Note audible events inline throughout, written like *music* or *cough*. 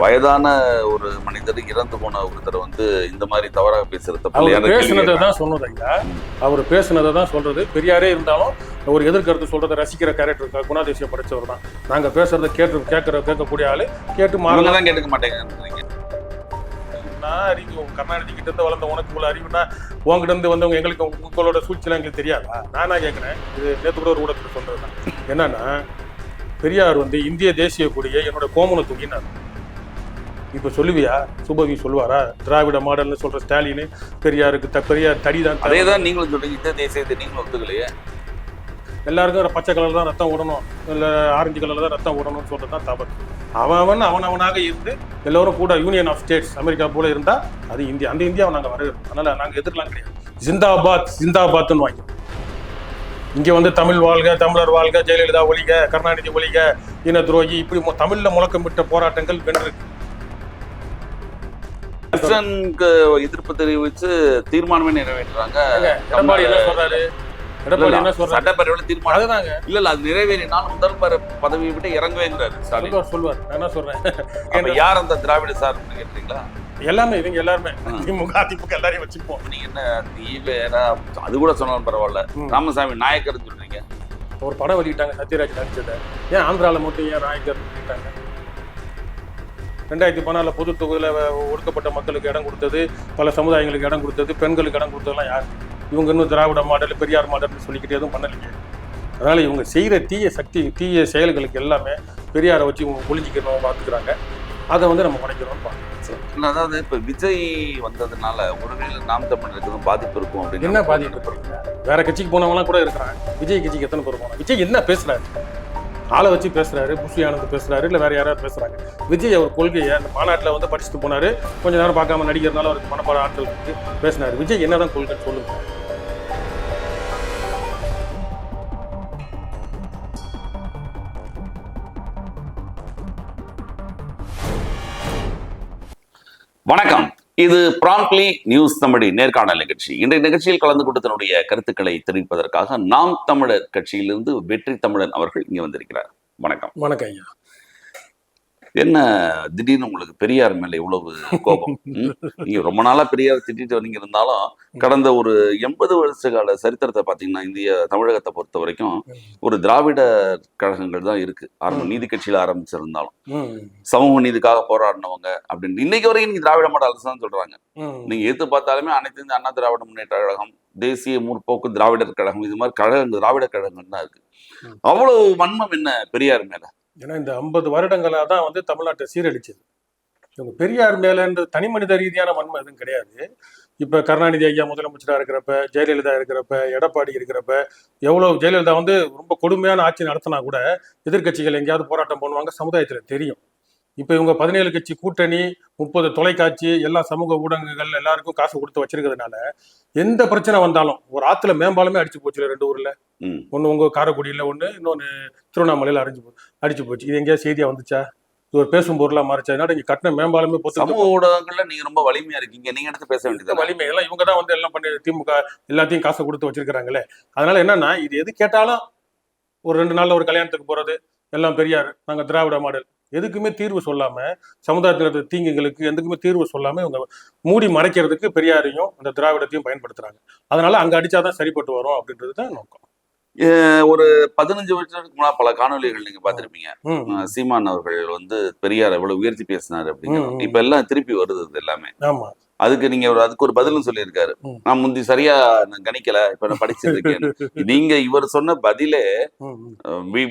வயதான ஒரு மனிதர் இறந்து போன ஒருத்தர் வந்து இந்த மாதிரி தவறாக பேசுறது அவர்? பேசுனதை தான் சொன்னது ஐயா அவர் பேசுனதை தான் சொல்றது. பெரியாரே இருந்தாலும் ஒரு எதிர்கருத்து சொல்றதை ரசிக்கிற கேரக்டர் குணாதிசயம் படிச்சவர் தான். நாங்க பேசுறதை கேட்டு கேட்கிற கேட்கக்கூடிய ஆளு கேட்டு மாறலாம். தான் கேட்டுக்க மாட்டேங்கிறீங்க. நான் அறிவு கர்நாடகி கிட்ட இருந்து வளர்ந்த உனக்கு இவ்வளவு அறிவுனா உங்ககிட்ட இருந்து வந்தவங்க எங்களுக்கு உங்க- உங்களோட சூழ்ச்சிலாம் எங்களுக்கு தெரியாதா? நானா கேட்கிறேன்? இது நேற்று கூட ஒரு ஊடகத்தில் சொல்றதுதான் என்னன்னா பெரியார் வந்து இந்திய தேசிய கொடியை என்னோட கோமண தூக்கினார் இப்ப சொல்லுவியா? சுபவி சொல்லுவாரா திராவிட மாடல்னு சொல்ற ஸ்டாலின் பெரியாருக்கு பெரியார் தடி தான் அதே தான் நீங்களும் சொல்றீங்க. இந்த தேசியத்தை நீங்களும் ஒத்துக்கலையே? எல்லாருக்கும் பச்சை கலர் தான் ரத்தம் விடணும் இல்லை ஆரஞ்சு கலர்ல தான் ரத்தம் விடணும்னு சொல்றது தான் தவறு. அவன் அவன் அவன் அவனாக இருந்து எல்லோரும் கூட யூனியன் ஆஃப் ஸ்டேட்ஸ் அமெரிக்கா போல இருந்தா அது இந்தியா அந்த இந்தியாவை நாங்க வரவேற்கிறோம். அதனால நாங்க எதிர்க்கலாம் கிடையாது. ஜிந்தாபாத் ஜிந்தாபாத்னு வாங்கி இங்க வந்து தமிழ் வாழ்க தமிழர் வாழ்க ஜெயலலிதா ஒழிக கருணாநிதி ஒழிக இன துரோகி இப்படி தமிழ்ல முழக்கமிட்ட போராட்டங்கள் வென்றிருக்கு கிறிஸ்டனுக்கு எதிர்ப்பு தெரிவிச்சு தீர்மானமே நிறைவேற்றுறாங்க. எடப்பாடி என்ன சொல்றாரு? எடப்பாடி என்ன சொல்றாரு? சட்டப்பேரவையில் தீர்மானம். அதுதாங்க. இல்ல இல்ல அது நிறைவேறினால் முதல்வர் பதவியை விட்டு இறங்குவேங்கிறாரு சொல்லுவார் சொல்லுவார் நான் என்ன சொல்றேன்? யார் அந்த திராவிட சார் கேட்டீங்களா? எல்லாமே இவங்க எல்லாருமே. திமுக அதிமுக எல்லாரையும் வச்சுப்போம் நீங்க என்ன ஈவேரா அது கூட சொன்னாலும் பரவாயில்ல. ராமசாமி நாயக்கர் சொல்றீங்க. ஒரு படம் வெளியிட்டாங்க சத்யராஜ் நடிச்சதை. ஏன் ஆந்திரால மட்டும் ஏன் நாயக்கர் வெளியிட்டாங்க ரெண்டாயிரத்தி பதினால பொது தொகுதியில் ஒடுக்கப்பட்ட மக்களுக்கு இடம் கொடுத்தது பல சமுதாயங்களுக்கு இடம் கொடுத்தது பெண்களுக்கு இடம் கொடுத்ததெல்லாம் யார்? இவங்க இன்னும் திராவிட மாடல் பெரியார் மாடல்னு சொல்லிக்கிட்டு எதுவும் பண்ணலைங்க அதனால இவங்க செய்கிற தீய சக்தி தீய செயல்களுக்கு எல்லாமே பெரியாரை வச்சு இவங்க ஒளிஞ்சிக்கணும் பார்த்துக்கிறாங்க. அதை வந்து நம்ம உடைக்கணும்னு பார்க்கணும் அதாவது இப்ப விஜய் வந்ததுனால ஒருவேளை நாம் தமிழருக்கு எதுவும் பாதிப்பு இருக்கும் அப்படின்னு என்ன பாதிப்பு? இருக்குங்க வேற கட்சிக்கு போனவங்களாம் கூட இருக்கிறாங்க. விஜய் கட்சிக்கு எத்தனை பேர் போனாங்க? விஜய் என்ன பேசுறாரு? ஆளை வச்சு பேசுறாரு புஷி ஆனந்த் பேசுறாரு இல்லை வேற யாராவது பேசுறாங்க. விஜய் அவர் கொள்கையை அந்த மாநாட்டில் வந்து படிச்சுட்டு போனாரு. கொஞ்ச நேரம் பார்க்காம நடிக்கிறதுனால அவருக்கு மனப்பாட ஆற்றல் இருக்கு பேசினாரு. விஜய் என்னதான் கொள்கை சொல்லுங்க. வணக்கம். இது ப்ராம்ப்லி நியூஸ் தமிழி நேர்காணல் நிகழ்ச்சி. இன்றைய நிகழ்ச்சியில் கலந்து கொண்டு தன்னுடைய கருத்துக்களை தெரிவிப்பதற்காக நாம் தமிழர் கட்சியிலிருந்து வெற்றி தமிழன் அவர்கள் இங்கே வந்திருக்கிறார். வணக்கம். வணக்கம் ஐயா. என்ன திடீர்னு உங்களுக்கு பெரியார் மேல இவ்வளவு கோபம்? நீங்க ரொம்ப நாளா பெரியார் திட்டிட்டு வரீங்க இருந்தாலும் கடந்த ஒரு எண்பது வருஷ கால சரித்திரத்தை பாத்தீங்கன்னா இந்திய தமிழகத்தை பொறுத்த வரைக்கும் ஒரு திராவிட கழகங்கள் தான் இருக்கு. ஆரம்ப நீதி கட்சியில ஆரம்பிச்சிருந்தாலும். சமூக நீதிக்காக போராடினவங்க அப்படின்னு இன்னைக்கு வரைக்கும் நீங்க திராவிட மாடல் அரசு தான் சொல்றாங்க. நீங்க எது பார்த்தாலுமே அனைத்து இந்திய அண்ணா திராவிட முன்னேற்ற கழகம் தேசிய முற்போக்கு திராவிடர் கழகம் இது மாதிரி கழகங்கள் திராவிட கழகங்கள் தான் இருக்கு. அவ்வளவு வன்மம் என்ன பெரியார் மேல? ஏன்னா இந்த ஐம்பது வருடங்களாக தான் வந்து தமிழ்நாட்டை சீரழிச்சது. இவங்க பெரியார் மேலன்ற தனி மனித ரீதியான வன்மை எதுவும் கிடையாது. இப்போ கருணாநிதி ஐயா முதலமைச்சராக இருக்கிறப்ப ஜெயலலிதா இருக்கிறப்ப எடப்பாடி இருக்கிறப்ப எவ்வளோ ஜெயலலிதா வந்து ரொம்ப கொடுமையான ஆட்சி நடத்தினா கூட எதிர்க்கட்சிகள் எங்கேயாவது போராட்டம் பண்ணுவாங்க சமுதாயத்தில் தெரியும். இப்ப இவங்க பதினேழு கட்சி கூட்டணி முப்பது தொலைக்காட்சி எல்லா சமூக ஊடகங்கள் எல்லாருக்கும் காசு கொடுத்து வச்சிருக்கிறதுனால எந்த பிரச்சனை வந்தாலும் ஒரு ஆத்துல மேம்பாலமே அடிச்சு போச்சுல ரெண்டு ஊர்ல. ஒண்ணு உங்க காரைக்குடியில ஒண்ணு இன்னொன்னு திருவண்ணாமலையில அடிச்சு போ அடிச்சு போச்சு. இது எங்கேயா செய்தியா வந்துச்சா? இது ஒரு பேசும் பொருளா மாறிச்சா? என்னடா இங்க கட்டின மேம்பாலமே பொத்து சமூக ஊடகங்கள்ல நீங்க ரொம்ப வலிமையா இருக்கீங்க. நீங்க எடுத்து பேச வேண்டியது வலிமை. எல்லாம் இவங்க தான் வந்து எல்லாம் பண்ணி திமுக எல்லாத்தையும் காசை கொடுத்து வச்சிருக்காங்களே அதனால என்னன்னா இது எது கேட்டாலும் ஒரு ரெண்டு நாள்ல ஒரு கல்யாணத்துக்கு போறது எல்லாம் பெரியார் நாங்க திராவிட மாடல். எதுக்குமே தீர்வு சொல்லாம சமுதாயத்தில் இருக்கிற தீங்குகளுக்கு எதுக்குமே தீர்வு சொல்லாம இவங்க மூடி மறைக்கிறதுக்கு பெரியாரையும் அந்த திராவிடத்தையும் பயன்படுத்துறாங்க. அதனால அங்க அடிச்சாதான் சரிப்பட்டு வரும் அப்படின்றது தான் நோக்கம் ஒரு பதினஞ்சு வருஷத்துக்கு முன்னாடி பல காணொலிகள் நீங்க அஹ் சீமான் அவர்கள் வந்து பெரியார் எவ்வளவு உயர்த்தி பேசினாரு ம். இப்ப எல்லாம் திருப்பி வருது எல்லாமே. ஆமா. அதுக்கு நீங்க ஒரு அதுக்கு ஒரு பதிலும் சொல்லியிருக்காரு. நான் முந்தி சரியா நான் கணிக்கல இப்ப நான் படிச்சிருக்கேன். *laughs* நீங்க இவர் சொன்ன பதிலே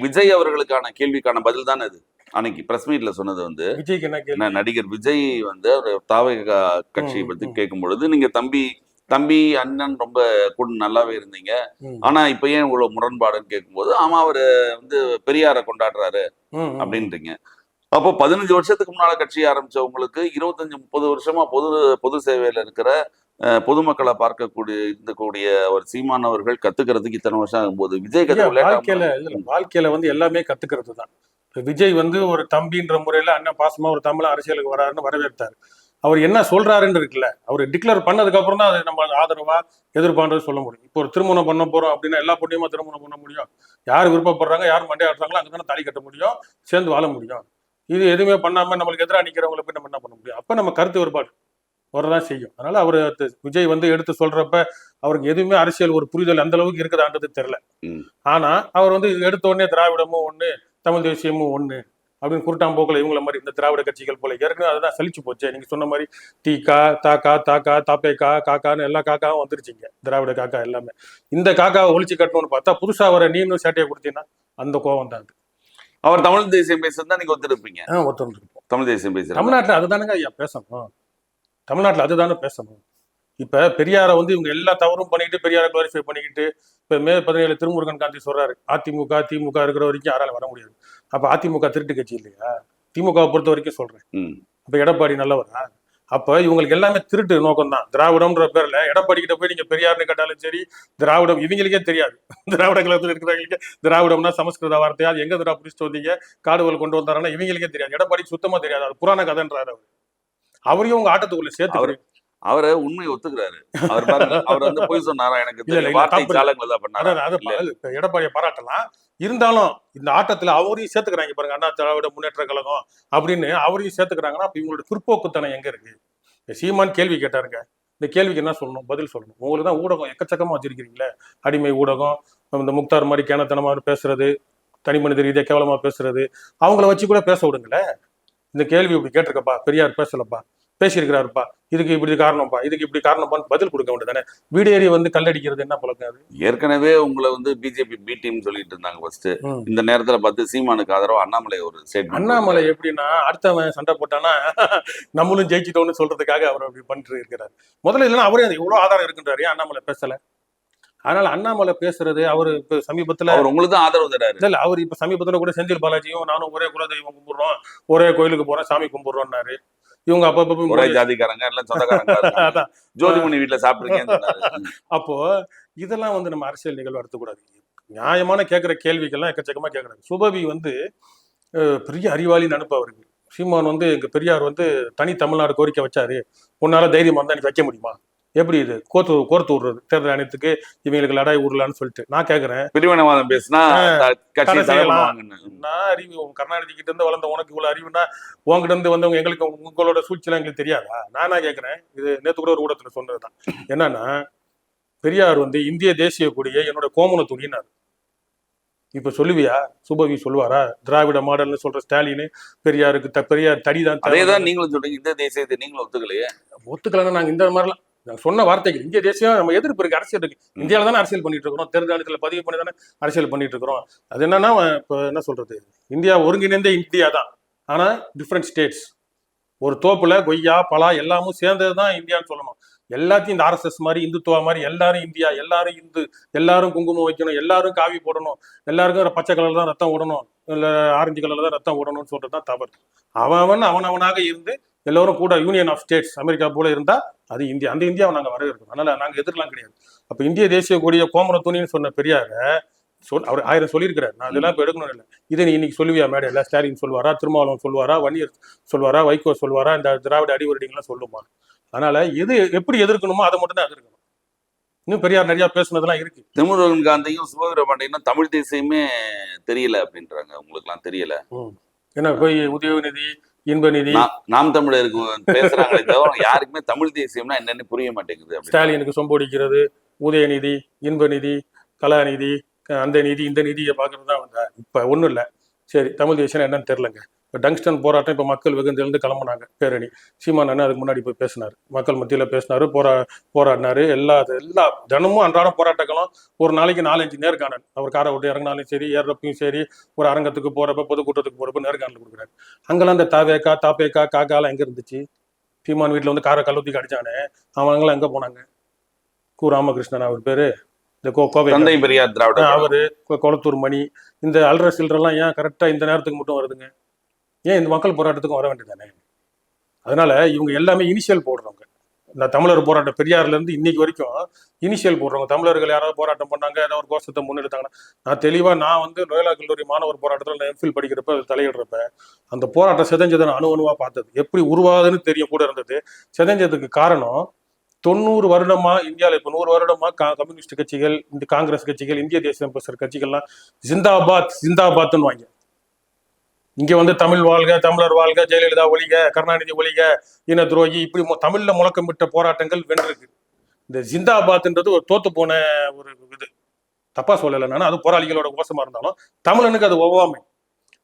விஜய் அவர்களுக்கான கேள்விக்கான பதில் தானே அது. அன்னைக்கு பிரஸ் மீட்ல சொன்னது வந்து என்ன நடிகர் விஜய் வந்து ஒரு தாவை கட்சியை பத்தி. கேட்கும் பொழுது நீங்க தம்பி தம்பி அண்ணன் ரொம்ப கூட நல்லாவே இருந்தீங்க. ஆனா இப்ப ஏன் இவ்வளவு முரண்பாடுன்னு கேட்கும்போது ஆமா அவரு வந்து பெரியார கொண்டாடுறாரு. அப்படின்றீங்க. அப்போ பதினஞ்சு வருஷத்துக்கு முன்னால கட்சி ஆரம்பிச்சவங்களுக்கு இருபத்தஞ்சு முப்பது வருஷமா பொது பொது சேவையில இருக்கிற பொதுமக்களை பார்க்கக்கூடிய இருந்தக்கூடிய ஒரு சீமானவர்கள் கத்துக்கிறதுக்கு இத்தனை வருஷம் ஆகும்போது விஜய் கதை வாழ்க்கையில வாழ்க்கையில வந்து எல்லாமே கத்துக்கிறது தான் விஜய் வந்து ஒரு தம்பின்ற முறையில அண்ணன் பாசமா ஒரு தமிழ் அரசியலுக்கு வராருன்னு வரவேற்றாரு. அவர் என்ன சொல்றாருன்னு இருக்குல்ல அவர் டிக்ளேர் பண்ணதுக்கு அப்புறம் தான் அது நம்ம ஆதரவா எதிர்ப்பான்றது சொல்ல முடியும். இப்போ ஒரு திருமணம் பண்ண போறோம் அப்படின்னா எல்லா பொண்ணையுமா திருமணம் பண்ண முடியும். யார் விருப்பப்படுறாங்க யார் மண்டே ஆடுறாங்களோ அங்கே தானே தாலி கட்ட முடியும் சேர்ந்து வாழ முடியும். இது எதுவுமே பண்ணாம நம்மளுக்கு எதிராக நிக்கிறவங்களை போய் நம்ம என்ன பண்ண முடியும்? அப்ப நம்ம கருத்து வேறுபாடு வரதான் செய்யும். அதனால அவர் விஜய் வந்து எடுத்து சொல்றப்ப அவருக்கு எதுவுமே அரசியல் ஒரு புரிதல் அந்த அளவுக்கு இருக்குதான்றது தெரியல. ஆனா அவர் வந்து எடுத்த உடனே திராவிடமும் ஒண்ணு தமிழ் தேசியமும் ஒண்ணு அப்படின்னு குருட்டாம்போக்கில் இவங்கள மாதிரி இந்த திராவிட கட்சிகள் போல ஏற்கனவே அதுதான் சலிச்சு போச்சு. நீங்க சொன்ன மாதிரி டீக்கா தாக்கா தாக்கா தாப்பேக்கா காக்கான்னு எல்லா காக்காவும் வந்துருச்சுங்க திராவிட காக்கா எல்லாமே. இந்த காக்காவை ஒழிச்சு கட்டணும்னு பார்த்தா புதுசா வர நீனும் சேட்டையை கொடுத்தீங்கன்னா அந்த கோவம் தான். அவர் தமிழ் தேசியம் பேசுறதா நீங்க ஒத்துருப்பீங்க. ஆ, ஒருத்தன் இருப்போம் தமிழ் தேசியம் பேசுறாங்க தமிழ்நாட்டுல அதுதானங்க ஐயா பேசணும். தமிழ்நாட்டுல அதுதானே பேசணும். இப்ப பெரியாரை வந்து இவங்க எல்லா தவறும் பண்ணிக்கிட்டு பெரியாரை குளாரிஃபை பண்ணிக்கிட்டு இப்ப மே பதினேழு திருமுருகன் காந்தி சொல்றாரு அதிமுக திமுக இருக்கிற வரைக்கும் யாரால வர முடியாது. அப்ப அதிமுக திருட்டு கட்சி இல்லையா? திமுகவை பொறுத்த வரைக்கும் சொல்றேன். அப்ப எடப்பாடி நல்லவரா? அப்ப இவங்களுக்கு எல்லாமே திருட்டு நோக்கம் தான் திராவிடம்ன்ற பேர்ல எடப்பாடி கிட்ட போய் நீங்க பெரியார்னு கேட்டாலும் சரி திராவிடம் இவங்களுக்கே தெரியாது. *laughs* திராவிட கலத்தில் இருக்கிறவங்களுக்கு திராவிடம்னா சமஸ்கிருத வார்த்தையா அது எங்க திரா பிடிச்சிட்டு வந்தீங்க? காடுகள் கொண்டு வந்தாருன்னா இவங்களுக்கே தெரியாது. எடப்பாடி சுத்தமா தெரியாது. அது புராண கதைன்றாரு அவர். அவரையும் உங்க ஆட்டத்துக்குள்ள சேர்த்து அவரு உண்மையை ஒத்துக்கிறாரு. அவர் அவர் வந்து போய் சொன்னாரா? எனக்கு வார்த்தை. சாலங்கள் தான் பண்ணாரு? எடப்பாடியை பாராட்டலாம். இருந்தாலும் இந்த ஆட்டத்துல அவரையும் சேர்த்துக்கிறாங்க பாருங்க. அண்ணா திராவிட முன்னேற்ற கழகம் அப்படின்னு அவரையும் சேர்த்துக்கிறாங்கன்னா அப்ப இவங்களோட பிற்போக்குத்தனம் எங்க இருக்கு? சீமான் கேள்வி கேட்டாருங்க. இந்த கேள்விக்கு என்ன சொல்லணும்? பதில் சொல்லணும். உங்களுக்கு தான் ஊடகம் எக்கச்சக்கமா வச்சிருக்கீங்களே அடிமை ஊடகம் இந்த முக்தார் மாதிரி கேனத்தனமா பேசுறது தனி மனித ரீதியா கேவலமா பேசுறது அவங்கள வச்சு கூட பேச விடுங்களேன் இந்த கேள்வி இப்படி கேட்டிருக்கப்பா பெரியார் பேசலப்பா. பேசியிருக்கிறாருப்பா. இதுக்கு இப்படி காரணம்ப்பா இதுக்கு இப்படி காரணம்ப்பான்னு பதில் கொடுக்க வேண்டியதானே வீடேறி வந்து கல்லடிக்கிறது என்ன பழக்கம் அது? ஏற்கனவே உங்களை வந்து பிஜேபி பி டீம் சொல்லிட்டு இருந்தாங்க ஃபர்ஸ்ட். இந்த நேரத்துல பார்த்து சீமானுக்கு ஆதரவு அண்ணாமலை ஒரு ஸ்டேட்மெண்ட் அண்ணாமலை எப்படின்னா அடுத்தவன் சண்டை போட்டானா *laughs* நம்மளும் ஜெயிச்சிட்டோம்னு சொல்றதுக்காக அவர் அப்படி பண்ணிட்டு இருக்கிறார். முதல்ல இல்லைன்னா அவரே அது எவ்வளவு ஆதாரம் இருக்குன்றாரு. அண்ணாமலை பேசல? அதனால அண்ணாமலை பேசுறது அவரு இப்ப சமீபத்துல அவர் உங்களுக்கு தான் ஆதரவு தராரு. இல்ல இல்ல அவர் இப்ப சமீபத்துல கூட செந்தில் பாலாஜியும் நானும் ஒரே குலதெய்வம் கும்பிடுறோம் ஒரே கோயிலுக்கு போறோம் சாமி கும்பிடுறோம்னாரு. இவங்க அப்பப்ப ஒரே ஜாதிக்காரங்க எல்லாம் சொந்தக்காரங்க. *laughs* ஜோதிமணி வீட்டுல சாப்பிட்டுருக்கேன்னு சொன்னாரு. அப்போ இதெல்லாம் வந்து நம்ம அரசியல் நிகழ்வு எடுத்துக்கூடாது நியாயமான கேட்குற கேள்விக்கெல்லாம் எக்கச்சக்கமா கேட்கறாங்க சுபவி வந்து பெரிய அறிவாளின்னு அனுப்ப அவருக்கு. சீமான் வந்து எங்க பெரியார் வந்து தனி தமிழ்நாடு கோரிக்கை வச்சாரு. உன்னால தைரியமா இருந்தா நீ வைக்க முடியுமா? எப்படி இது? கோர்த்து கோர்த்து விடுறது. தேர்தல் ஆணையத்துக்கு இவங்களுக்கு லடாய் விடலான்னு சொல்லிட்டு. நான் கேட்கறேன் பிரிவினைவாதம் பேசினா நான் அறிவு கருணாநிதி கிட்ட இருந்து வளர்ந்த உனக்கு இவ்வளவு அறிவுனா உங்ககிட்ட இருந்து வந்தவங்க எங்களுக்கு உங்களோட சூழ்ச்சிலாம் எங்களுக்கு தெரியாதா? நானா கேட்கறேன் இது நேத்து கூட ஒரு ஊடகத்துல சொன்னதுதான். என்னன்னா பெரியார் வந்து இந்திய தேசிய கொடியை என்னோட கோமண துணினார் இப்ப சொல்லுவியா? சுபவி சொல்லுவாரா? திராவிட மாடல்னு சொல்ற ஸ்டாலின் பெரியாருக்கு பெரியார் தடிதான். அதேதான் நீங்களும் சொல்றீங்க. இந்த தேசியத்தை நீங்களும் ஒத்துக்கலையே. ஒத்துக்கலன்னா நாங்க இந்த மாதிரிலாம் நான் சொன்ன வார்த்தைகள் இந்திய தேசியம் நம்ம எதிர்ப்பு இருக்கு அரசியல் இருக்கு. இந்தியாவில தானே அரசியல் பண்ணிட்டு இருக்கிறோம். தேர்தல் பதிவு பண்ணி தானே அரசியல் பண்ணிட்டு இருக்கிறோம். அது என்னன்னா இப்போ என்ன சொல்றது? இந்தியா ஒருங்கிணைந்த இந்தியா தான். ஆனா டிஃப்ரெண்ட் ஸ்டேட்ஸ் ஒரு தோப்புல கொய்யா பலா எல்லாமும் சேர்ந்தது தான் இந்தியான்னு சொல்லணும். எல்லாத்தையும் இந்த ஆர்எஸ்எஸ் மாதிரி இந்துத்துவா மாதிரி எல்லாரும் இந்தியா எல்லாரும் இந்து எல்லாரும் குங்குமம் வைக்கணும் எல்லாரும் காவி போடணும் எல்லாருக்கும் பச்சை கலர்ல தான் ரத்தம் விடணும் இல்ல ஆரஞ்சு கலர்ல தான் ரத்தம் விடணும்னு சொல்றது தான் தவறு. அவன் அவன் அவனவனாக இருந்து எல்லோரும் கூட யூனியன் ஆஃப் ஸ்டேட்ஸ் அமெரிக்கா போல இருந்தா அது இந்தியா அந்த இந்தியாவை நாங்க வரவேற்கிறோம். அதனால நாங்க எதிர்க்கலாம் கிடையாது. அப்ப இந்திய தேசிய கொடிய கோமர துணின்னு சொன்ன பெரியார சொல் அவர் ஆயிரம் சொல்லியிருக்கிறார். நான் இதெல்லாம் இப்ப எடுக்கணும் இல்லை. இதை நீ இன்னைக்கு சொல்லுவியா மேடையில ஸ்டாலின் சொல்வாரா திருமாவளவன் சொல்வாரா வன்னியர் சொல்வாரா வைகோ சொல்வாரா இந்த திராவிட அடிவரடிங்கெல்லாம் சொல்லுமா? அதனால எது எப்படி எதிர்க்கணுமோ அதை மட்டும் தான் எதிர்க்கணும். இன்னும் பெரியார் நிறைய பேசுனதெல்லாம் இருக்கு. திருமுருகன் காந்தியும் சுபவீர பாண்டியனும் தமிழ் தேசியமே தெரியல அப்படின்றாங்க. உங்களுக்கு எல்லாம் தெரியல ஏன்னா போய் உதயநிதி இன்பநிதி. நாம் தமிழருக்கு பேசுறாங்களே தவிர யாருக்குமே தமிழ் தேசியம்னா என்னன்னு புரிய மாட்டேங்குது ஸ்டாலினுக்கு சொம்பொடிக்கிறது உதயநிதி இன்பநிதி கலாநிதி அந்த நிதி இந்த நிதியை பார்க்கறது தான் வந்தா இப்போ ஒன்றும் இல்லை. சரி தமிழ் தேசியம் என்னன்னு தெரிலங்க இப்போ டங்ஸ்டன் போராட்டம் இப்போ மக்கள் வெகுந்தெழுந்து கிளம்புனாங்க. பேரணி. சீமான் அண்ணன் அதுக்கு முன்னாடி போய் பேசினார். மக்கள் மத்தியில் பேசினாரு போரா போராடினாரு. எல்லா எல்லா தினமும் அன்றாடம் போராட்டங்களும் ஒரு நாளைக்கு நாலஞ்சு நேர்காணல் அவர் காரை விட்டு இறங்கினாலும் சரி ஏறப்பையும் சரி ஒரு அரங்கத்துக்கு போறப்ப பொதுக்கூட்டத்துக்கு போறப்ப நேர்காணல் கொடுக்குறாரு. அங்கெல்லாம் இந்த தாவேக்கா தாப்பேக்கா காக்காலாம் எங்க இருந்துச்சு? சீமான் வீட்டில் வந்து காரை கல்லூத்தி அடிச்சானே? அவங்களாம் எங்க போனாங்க? கு. ராமகிருஷ்ணன் அவர் பேரு. இந்த கோ கோவை தந்தை பெரியார் திராவிட. அவரு. கொளத்தூர் மணி. இந்த அல்ற சில்றெல்லாம் ஏன் கரெக்டா இந்த நேரத்துக்கு மட்டும் வருதுங்க? ஏன் இந்த மக்கள் போராட்டத்துக்கும் வர வேண்டியதானே அதனால இவங்க எல்லாமே இனிஷியல் போடுறவங்க. இந்த தமிழர் போராட்டம் பெரியார்லேருந்து இன்னைக்கு வரைக்கும் இனிஷியல் போடுறவங்க. தமிழர்கள் யாராவது போராட்டம் பண்ணாங்க ஏதாவது ஒரு கோஷத்தை முன்னெடுத்தாங்கன்னா நான் தெளிவாக நான் வந்து லோயலா கல்லூரி மாணவர் போராட்டத்தில் நான் எம்ஃபில் படிக்கிறப்ப தலையிடுறப்ப அந்த போராட்டம் சிதைஞ்சதை நான் அணு பார்த்தது. எப்படி உருவாகுதுன்னு தெரிய கூட இருந்தது. சிதைஞ்சதுக்கு காரணம் தொண்ணூறு வருடமா இந்தியாவில் இப்போ நூறு வருடமா கா கம்யூனிஸ்ட் கட்சிகள் இந்த காங்கிரஸ் கட்சிகள் இந்திய தேசிய கட்சிகள்லாம் ஜிந்தாபாத் ஜிந்தாபாத்னு வாங்க இங்க வந்து தமிழ் வாழ்க தமிழர் வாழ்க ஜெயலலிதா ஒழிக கருணாநிதி ஒழிக இன துரோகி இப்படி மொ தமிழில் முழக்கம் முழக்கமிட்ட போராட்டங்கள் வென்றிருக்கு. இந்த ஜிந்தாபாத்ன்றது ஒரு தோத்து போன ஒரு இது. தப்பா சொல்லலை நான் அது போராளிகளோட கோஷமா இருந்தாலும் தமிழனுக்கு அது ஒவ்வாமை.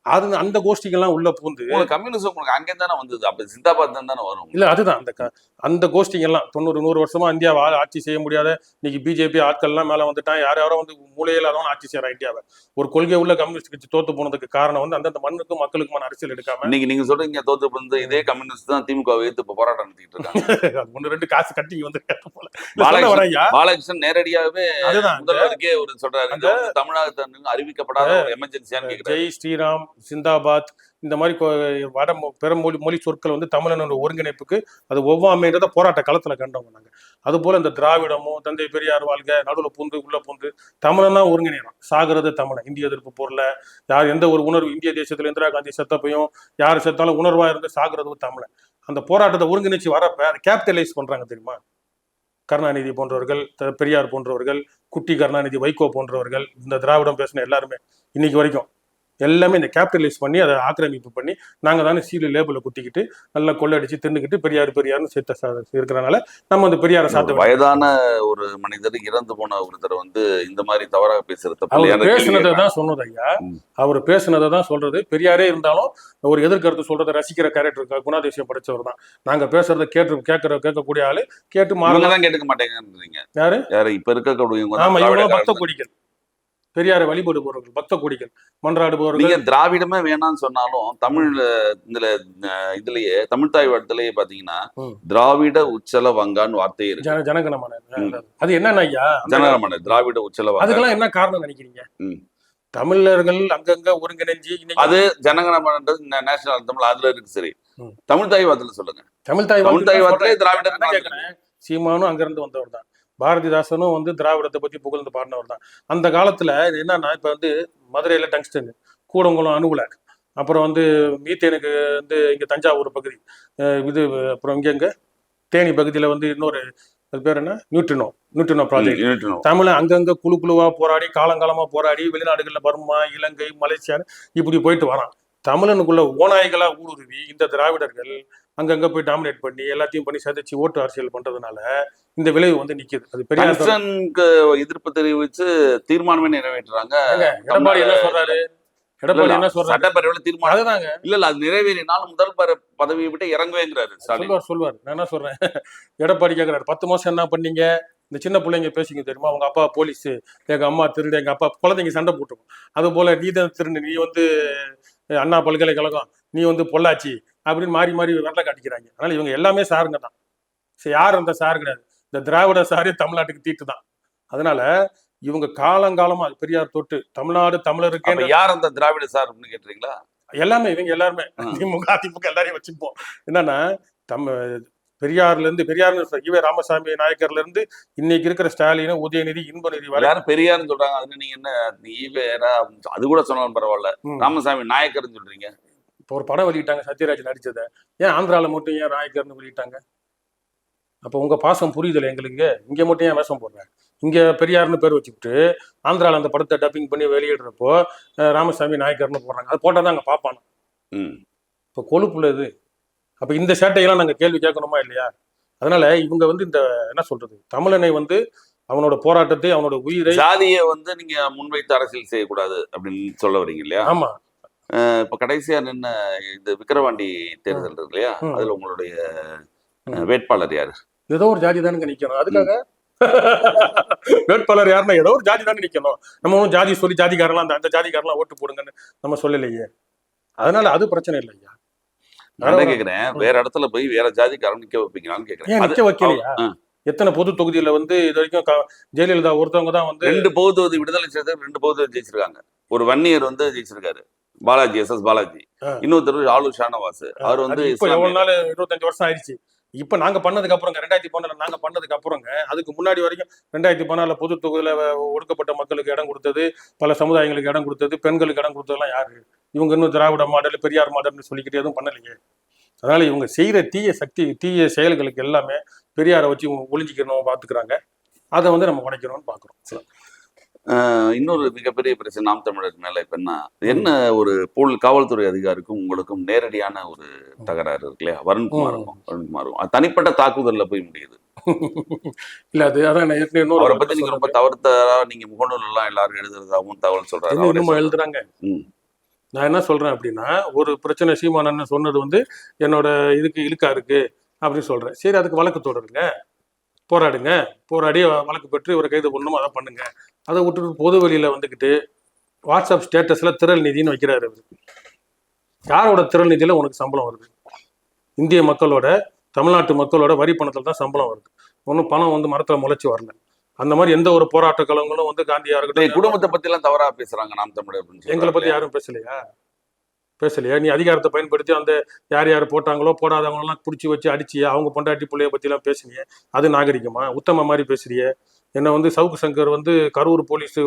அது அந்த கோஷ்டிகள்லாம் உள்ள பூந்து கம்யூனிசம் உங்களுக்கு அங்கே தானே வந்தது? அப்ப ஜிந்தாபாத் தானே வரும்? இல்ல அதுதான். அந்த அந்த கோஷ்டிங்கெல்லாம் தொண்ணூறு நூறு வருஷமா இந்தியாவை ஆட்சி செய்ய முடியாத இன்னைக்கு பிஜேபி ஆட்கள்லாம் மேல வந்துட்டான் யார் யாரோ வந்து மூலையில அதவன் ஆட்சி செய்யறான் இந்தியாவை ஒரு கொள்கை உள்ள கம்யூனிஸ்ட் கட்சி தோத்து போனதுக்கு காரணம் வந்து அந்தந்த மண்ணுக்கும் மக்களுக்குமான அரசியல் எடுக்காம இன்னைக்கு நீங்க சொல்றீங்க தோத்து வந்து இதே கம்யூனிஸ்ட் தான் திமுக எதிர்த்து இப்ப போராட்டம் நடத்திட்டு இருக்காங்க. *laughs* ஒண்ணு ரெண்டு காசு கட்டி வந்து போல. பாலகிருஷ்ணன் நேரடியாகவே அதுதான். ஒரு சொல்றாரு. தமிழகத்தின் அறிவிக்கப்படாத எமர்ஜென்சியான்னு ஜெய் ஸ்ரீராம் சிந்தாபாத் இந்த மாதிரி கொ- வட பிற மொழி மொழி சொற்கள் வந்து தமிழனோட ஒருங்கிணைப்புக்கு அது ஒவ்வாமைன்றத போராட்ட களத்துல கண்டவங்க நாங்கள் அது போல இந்த திராவிடமும் தந்தை பெரியார் வாழ்க நடுவில் பூந்து உள்ள பூந்து தமிழனா தான் ஒருங்கிணைறான் சாகிறது தமிழன் இந்திய எதிர்ப்பு பொருள. யார் எந்த ஒரு உணர்வு இந்திய தேசத்தில் இந்திரா காந்தி செத்தப்பையும் யார் செத்தாலும் உணர்வா இருந்து சாகிறதும் தமிழன். அந்த போராட்டத்தை ஒருங்கிணைச்சு வரப்ப அதை கேபிட்டலைஸ் பண்றாங்க தெரியுமா? கருணாநிதி போன்றவர்கள் பெரியார் போன்றவர்கள் குட்டி கருணாநிதி வைகோ போன்றவர்கள் இந்த திராவிடம் பேசின எல்லாருமே இன்னைக்கு வரைக்கும் எல்லாமே இந்த கேபிட்டலைஸ் பண்ணி அதை ஆக்கிரமிப்பு பண்ணி நாங்க தானே சீலு லேபிள குத்திக்கிட்டு நல்லா கொள்ளடிச்சு தின்னுக்கிட்டு பெரியார் பெரியார்னு சேர்த்த இருக்கிறனால நம்ம அந்த பெரியாரை சாத்த வயதான ஒரு மனிதர் இறந்து போன ஒருத்தர் வந்து இந்த மாதிரி தவறாக பேசுறது அவர் பேசுனதை. தான் சொன்னது ஐயா. அவர் பேசுனதை தான் சொல்றது. பெரியாரே இருந்தாலும் ஒரு எதிர்கருத்து சொல்றதை ரசிக்கிற கேரக்டர் குணாதிசயம் படைச்சவர் தான். நாங்க பேசுறத கேட்டு கேட்கற கேட்கக்கூடிய ஆளு கேட்டு மாறலாம் கேட்டுக்க மாட்டேங்கிறீங்க யாரு? யாரு? இப்ப இருக்கக்கூடியவங்க தான் ஆமா இவங்க பக்த. கொடிகள். பெரியாரை வழிபடுபவர்கள் பக்த கொடிகள் மன்றாடுபவர்கள் நீங்க திராவிடமே வேணாம்னு சொன்னாலும் தமிழ் இதுல இதுலயே தமிழ் தாய் வார்த்தையிலேயே பாத்தீங்கன்னா. திராவிட உச்சல வங்கான்னு வார்த்தை இருக்கு. ஜன ஜனகணமன. அது என்னன்னா ஐயா? ஜனகணமன திராவிட உச்சல அதுக்கெல்லாம் என்ன காரணம் நினைக்கிறீங்க. தமிழர்கள் அங்கங்க ஒருங்கிணைஞ்சு அது ஜனகணமன்றது நேஷனல் தமிழ் அதுல இருக்கு சரி. தமிழ் தாய் வார்த்தையில சொல்லுங்க. தமிழ் தாய் தமிழ் தாய் அதான் கேட்கிறேன் சீமானும் அங்கிருந்து வந்தவர் தான். பாரதிதாசனும் வந்து திராவிடத்தை பத்தி புகழ்ந்து பாடினவர் தான். அந்த காலத்துல என்னன்னா இப்ப வந்து மதுரையில டங்ஸ்டன் கூடங்குளம் அணுகுல அப்புறம் வந்து மீத்தேனுக்கு வந்து இங்க தஞ்சாவூர் பகுதி இது அப்புறம் இங்க இங்க தேனி பகுதியில வந்து இன்னொரு அது பேர் என்ன? Neutrino neutrino project. தமிழ் அங்கங்க குழு குழுவா போராடி காலங்காலமா போராடி வெளிநாடுகள்ல பர்மா இலங்கை மலேசியா இப்படி போயிட்டு வரான். தமிழனுக்குள்ள ஓநாய்களா ஊடுருவி இந்த திராவிடர்கள் அங்கங்க போய் டாமினேட் பண்ணி எல்லாத்தையும் பண்ணி சதைச்சு ஓட்டு அரசியல் பண்றதுனால இந்த விளைவு வந்து நிக்குது. அது பெரிய எதிர்ப்பு தெரிவிச்சு தீர்மானமே நிறைவேற்றுறாங்க. எடப்பாடி என்ன சொல்றாரு? எடப்பாடி என்ன சொல்றாரு? சட்டப்பேரவையில தீர்மானம். அதுதாங்க. இல்ல இல்ல அது நிறைவேறினாலும் முதல் பர பதவியை விட்டு இறங்குவேங்கிறாரு சொல்லுவார் சொல்லுவார் நான் என்ன சொல்றேன்? *laughs* எடப்பாடி கேக்குறாரு பத்து மாசம் என்ன பண்ணீங்க? இந்த சின்ன பிள்ளைங்க பேசிங்க தெரியுமா? உங்க அப்பா போலீஸ் எங்க அம்மா திருடு எங்க அப்பா குழந்தைங்க சண்டை போட்டுக்கும். அது போல நீ தான் திருடு நீ வந்து அண்ணா பல்கலைக்கழகம் நீ வந்து பொள்ளாச்சி அப்படின்னு மாறி மாறி வரல காட்டிக்கிறாங்க. அதனால இவங்க எல்லாமே சாருங்க தான். சரி, யார் அந்த சார் கிடையாது. இந்த திராவிட சாரே தமிழ்நாட்டுக்கு தீட்டு தான். அதனால இவங்க காலங்காலமா பெரியார் தொட்டு தமிழ்நாடு தமிழருக்கே யார் அந்த திராவிட சார் அப்படின்னு கேட்டுறீங்களா எல்லாமே இவங்க எல்லாருமே. திமுக அதிமுக எல்லாரையும் வச்சுப்போம். என்னன்னா தம்ம பெரியார்ல இருந்து பெரியார் இவே ராமசாமி நாயக்கர்ல இருந்து இன்னைக்கு இருக்கிற ஸ்டாலின் உதயநிதி இன்பநிதி எல்லாரும் பெரியார்னு சொல்றாங்க. அதுல நீங்க என்ன வேற அது கூட சொன்னாலும் பரவாயில்ல. ராமசாமி நாயக்கர்னு சொல்றீங்க. இப்போ ஒரு படம் வெளியிட்டாங்க சத்யராஜ் நடிச்சதை. ஏன் ஆந்திரால மட்டும் ஏன் நாயக்கர்னு வெளியிட்டாங்க? அப்போ உங்க பாசம் புரியுதுல எங்களுக்கு? இங்க மட்டும் ஏன் வேஷம் போடுறேன் இங்க பெரியார்னு பேர் வச்சுக்கிட்டு ஆந்திரால அந்த படத்தை டப்பிங் பண்ணி வெளியிடுறப்போ ராமசாமி நாயக்கர்னு போடுறாங்க. அது போட்டா தான் அங்க பாப்பானோ? ம். இப்போ கொழுப்புல இது. அப்ப இந்த சேட்டையெல்லாம் நாங்க கேள்வி கேட்கணுமா இல்லையா? அதனால இவங்க வந்து இந்த என்ன சொல்றது? தமிழனை வந்து அவனோட போராட்டத்தை அவனோட உயிரை ஜாதியை வந்து நீங்க முன்வைத்து அரசியல் செய்யக்கூடாது அப்படின்னு சொல்ல வரீங்க இல்லையா? ஆமா. இப்ப கடைசியா நின்ன இந்த விக்கிரவாண்டி தேர்தல் இருக்கு இல்லையா. அதுல உங்களுடைய. வேட்பாளர் யாரு? ஏதோ ஒரு ஜாதி தானுங்க நிக்கணும். அதுக்காக *laughs* வேட்பாளர் யாருன்னா ஏதோ ஒரு ஜாதி தானே நிக்கணும். நம்ம ஒன்றும் ஜாதி சொல்லி ஜாதிக்காரெல்லாம் அந்த ஜாதிக்காரெல்லாம் ஓட்டு போடுங்கன்னு நம்ம சொல்லலையே. அதனால அது பிரச்சனை இல்லை ஐயா. நான் என்ன கேக்குறேன்? வேற இடத்துல போய் வேற ஜாதிக்காரன் நிக்க வைப்பீங்களான்னு வைக்கலையா? ஆ. எத்தனை பொது தொகுதியில வந்து இது வரைக்கும் ஜெயலலிதா ஒருத்தவங்க தான் வந்து ரெண்டு பொது தொகுதி விடுதலை சிறுத்தைகள் ரெண்டு பொது தொகுதி ஜெயிச்சிருக்காங்க. ஒரு வன்னியர் வந்து ஜெயிச்சிருக்காரு. பாலாஜி எஸ். எஸ். பாலாஜி. இன்னொருத்தர் ஆளு ஷானவாஸ் அவர் வந்து எவ்வளவு நாள் இருபத்தஞ்சு வருஷம் ஆயிடுச்சு. இப்ப நாங்க பண்ணதுக்கு அப்புறங்க ரெண்டாயிரத்தி பதினால நாங்க பண்ணதுக்கு அப்புறங்க அதுக்கு முன்னாடி வரைக்கும் ரெண்டாயிரத்தி பதினால பொது தொகுதியில ஒடுக்கப்பட்ட மக்களுக்கு இடம் கொடுத்தது பல சமுதாயங்களுக்கு இடம் கொடுத்தது பெண்களுக்கு இடம் கொடுத்ததெல்லாம் யாரு? இவங்க இன்னும் திராவிட மாடல் பெரியார் மாடல்னு சொல்லிக்கிட்டு எதுவும் பண்ணலையே. அதனால இவங்க செய்யற தீய சக்தி தீய செயல்களுக்கு எல்லாமே பெரியாரை வச்சு ஒளிஞ்சிக்கணும் பாத்துக்கிறாங்க. அதை வந்து நம்ம உடைக்கணும்னு பாக்குறோம். இன்னொரு மிகப்பெரிய பிரச்சனை நாம் தமிழர் மேல இப்ப என்ன? என்ன ஒரு போல் காவல்துறை அதிகாரிக்கும் உங்களுக்கும் நேரடியான ஒரு தகராறு இருக்கு இல்லையா? வருண்குமாருக்கும். வருண்குமாருக்கும் அது தனிப்பட்ட தாக்குதல்ல போய் முடியுது. *laughs* இல்ல அது அதான் இன்னொரு அவரை பத்தி நீங்க ரொம்ப தவிர்த்தா நீங்க முகநூல் எல்லாம் எல்லாரும் எழுதுறதாகவும் தகவல் சொல்றாரு. இன்னும். எழுதுறாங்க. நான் என்ன சொல்றேன் அப்படின்னா ஒரு பிரச்சனை சீமானன்னு சொன்னது வந்து என்னோட இதுக்கு இழுக்கா இருக்கு அப்படின்னு சொல்றேன். சரி அதுக்கு வழக்கு தொடருங்க. போராடுங்க. போராடி வழக்கு பெற்று இவரை கைது பண்ணணும் அதை பண்ணுங்க. அதை விட்டுட்டு பொது வெளியில வந்துக்கிட்டு வாட்ஸ்அப் ஸ்டேட்டஸ்ல திரள் நிதின்னு வைக்கிறாரு யாரோட திரள் நிதியில உனக்கு சம்பளம் வருது? இந்திய மக்களோட தமிழ்நாட்டு மக்களோட வரி பணத்துல தான் சம்பளம் வருது. ஒன்றும் பணம் வந்து மரத்துல முளைச்சு வரல. அந்த மாதிரி எந்த ஒரு போராட்ட களங்களும் வந்து காந்தியா டேய், இருக்கட்டும் குடும்பத்தை பத்தி எல்லாம் தவறா பேசுறாங்க நாம் தமிழர் எங்களை பத்தி சொல்றாங்க. யாரும் பேசலையா? பேசலையா? நீ அதிகாரத்தை பயன்படுத்தி அந்த யார் யார் போட்டாங்களோ போடாதவங்களோ எல்லாம் பிடிச்சி வச்சு அடிச்சிய? அவங்க பொண்டாட்டி பிள்ளைய பத்தி எல்லாம் பேசுனிய? அது நாகரிகமா? உத்தம மாதிரி பேசுறிய? என்ன வந்து சவுக்கு சங்கர் வந்து கரூர் போலீஸ்